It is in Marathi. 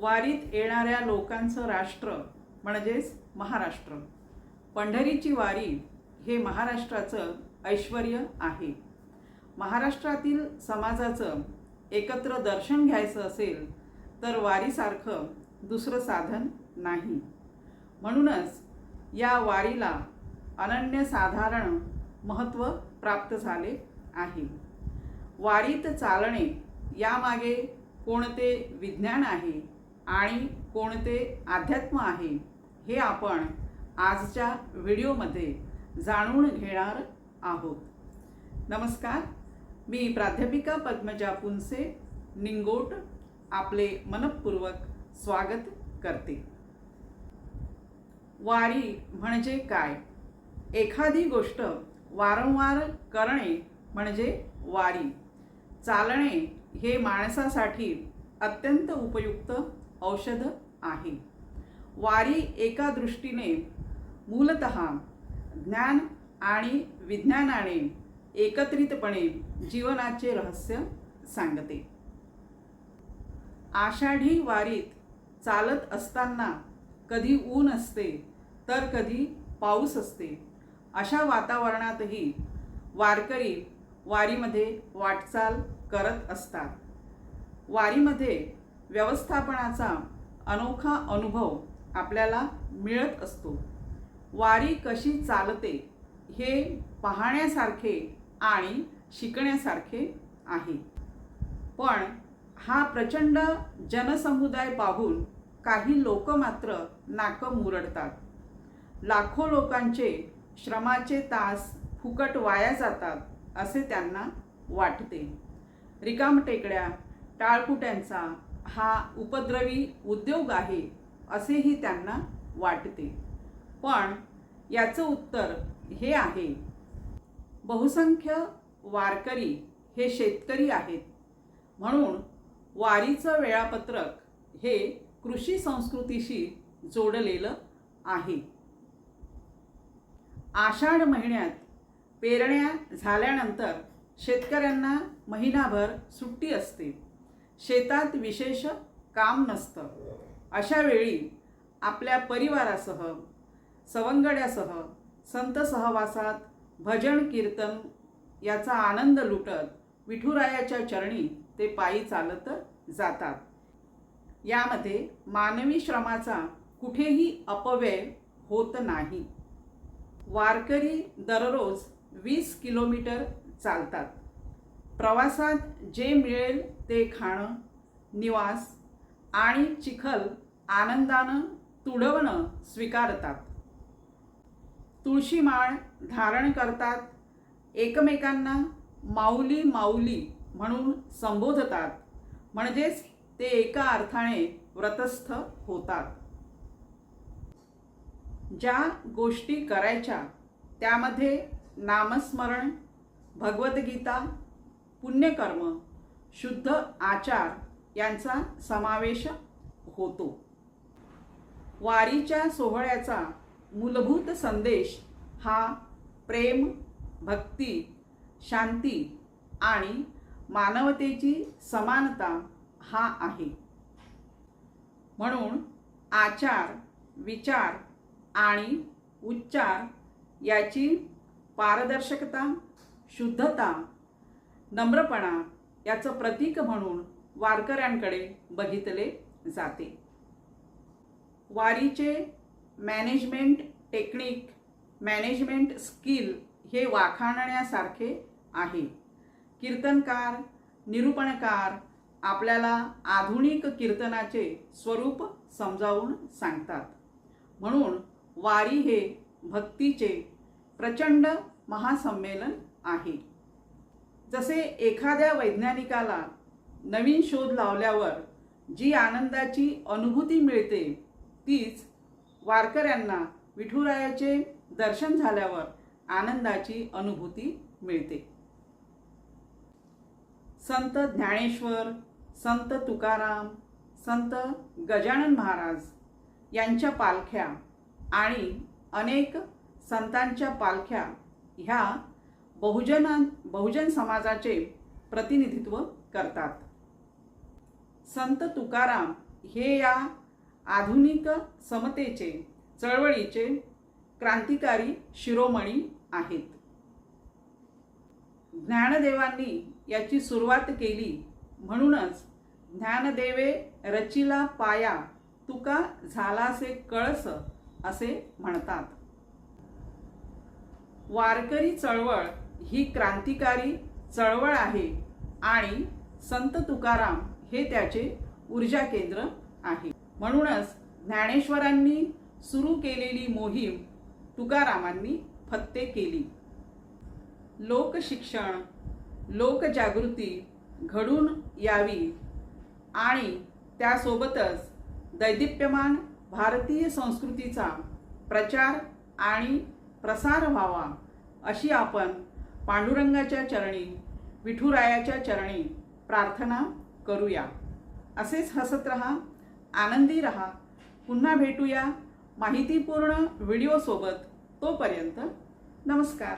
वारीत येणाऱ्या लोकांचं राष्ट्र म्हणजेच महाराष्ट्र. पंढरीची वारी हे महाराष्ट्राचं ऐश्वर आहे. महाराष्ट्रातील समाजाचं एकत्र दर्शन घ्यायचं असेल तर वारीसारखं दुसरं साधन नाही. म्हणूनच या वारीला अनन्यसाधारण महत्त्व प्राप्त झाले आहे. वारीत चालणे यामागे कोणते विज्ञान आहे? आणि कोणते अध्यात्म आहे हे आपण आजच्या व्हिडिओमध्ये जाणून घेणार आहोत. नमस्कार मी प्राध्यापिका पद्मजा पुंसे निंगोट आपले मनपूर्वक स्वागत करते. वारी म्हणजे काय? एखादी गोष्ट वारंवार करणे म्हणजे वारी. चालणे हे माणसासाठी अत्यंत उपयुक्त औषध आहे. वारी एका दृष्टीने मूलत ज्ञान आणि विज्ञानाने एकत्रितपणे जीवनाचे रहस्य सांगते. आषाढी वारीत चालत असताना कधी ऊन असते तर कधी पाऊस असते. अशा वातावरणातही वारकरी वारीमध्ये वाटचाल करत असतात. वारीमध्ये व्यवस्थापनाचा अनोखा अनुभव आपल्याला मिळत असतो. वारी कशी चालते हे पाहण्यासारखे आणि शिकण्यासारखे आहे. पण हा प्रचंड जनसमुदाय पाहून काही लोक मात्र नाकं मुरडतात. लाखो लोकांचे श्रमाचे तास फुकट वाया जातात असे त्यांना वाटते. रिकामटेकड्या टाळकुट्यांचा हा उपद्रवी उद्योग आहे असेही त्यांना वाटते. पण याचं उत्तर हे आहे. बहुसंख्य वारकरी हे शेतकरी आहेत. म्हणून वारीचं वेळापत्रक हे कृषी संस्कृतीशी जोडलेलं आहे. आषाढ महिन्यात पेरण्या झाल्यानंतर शेतकऱ्यांना महिनाभर सुट्टी असते. शेतात विशेष काम नसतं. अशा वेळी आपल्या परिवारासह सवंगड्यासह संत सहवासात भजन कीर्तन याचा आनंद लुटत विठुरायाच्या चरणी ते पायी चालत जातात. यामध्ये मानवी श्रमाचा कुठेही अपव्यय होत नाही. वारकरी दररोज वीस किलोमीटर चालतात. प्रवासात जे मिळेल ते खाणं निवास आणि चिखल आनंदानं तुडवणं स्वीकारतात. तुळशी माळ धारण करतात एकमेकांना माऊली माऊली म्हणून संबोधतात म्हणजेच ते एका अर्थाने व्रतस्थ होतात. ज्या गोष्टी करायच्या त्यामध्ये नामस्मरण भगवद्गीता पुण्यकर्म शुद्ध आचार यांचा समावेश होतो. वारीच्या सोहळ्याचा मूलभूत संदेश हा प्रेम भक्ती शांती आणि मानवतेची समानता हा आहे. म्हणून आचार विचार आणि उच्चार याची पारदर्शकता शुद्धता नम्रपणा याचं प्रतीक म्हणून वारकऱ्यांकडे बघितले जाते. वारीचे मॅनेजमेंट टेक्निक मॅनेजमेंट स्किल हे वाखाणण्यासारखे आहे. कीर्तनकार निरूपणकार आपल्याला आधुनिक कीर्तनाचे स्वरूप समजावून सांगतात. म्हणून वारी हे भक्तीचे प्रचंड महासंमेलन आहे. जसे एखाद्या वैज्ञानिकाला नवीन शोध लावल्यावर जी आनंदाची अनुभूती मिळते तीच वारकऱ्यांना विठुरायाचे दर्शन झाल्यावर आनंदाची अनुभूती मिळते. संत ज्ञानेश्वर संत तुकाराम संत गजानन महाराज यांच्या पालख्या आणि अनेक संतांच्या पालख्या ह्या बहुजना बहुजन समाजाचे प्रतिनिधित्व करतात. संत तुकाराम हे या आधुनिक समतेचे चळवळीचे क्रांतिकारी शिरोमणी आहेत. ज्ञानदेवांनी याची सुरुवात केली म्हणूनच ज्ञानदेवे रचिला पाया तुका झालासे कळस असे म्हणतात. वारकरी चळवळ ही क्रांतिकारी चळवळ आहे आणि संत तुकाराम हे त्याचे ऊर्जा केंद्र आहे. म्हणूनच ज्ञानेश्वरांनी सुरू केलेली मोहीम तुकारामांनी फत्ते केली. लोकशिक्षण लोकजागृती घडून यावी आणि त्यासोबतच दैदिप्यमान भारतीय संस्कृतीचा प्रचार आणि प्रसार व्हावा अशी आपण पांडुरंगाच्या चरणी विठुरायाच्या चरणी प्रार्थना करूया. असेच हसत रहा आनंदी रहा पुन्हा भेटूया माहितीपूर्ण व्हिडिओसोबत तोपर्यंत नमस्कार.